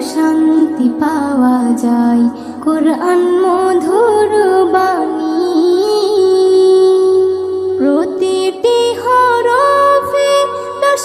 শান্তি পাওয়া যায়। কোরআন মধুর বাণী। প্রতিটি হরফে দশ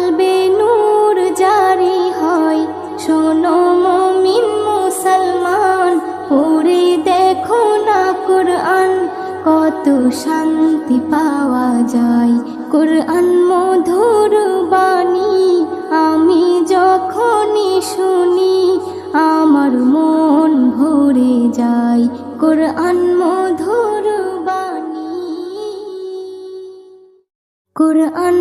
কলবে নূর জারি হয়। শোনো মমিন মুসলমান, পড়ে দেখো না কোরআন। কত শান্তি পাওয়া যায়। কোরআন মধুর বাণী, আমি যখনই শুনি, আমার মন ভরে যায়। কোরআন মধুর বাণী। কোরআন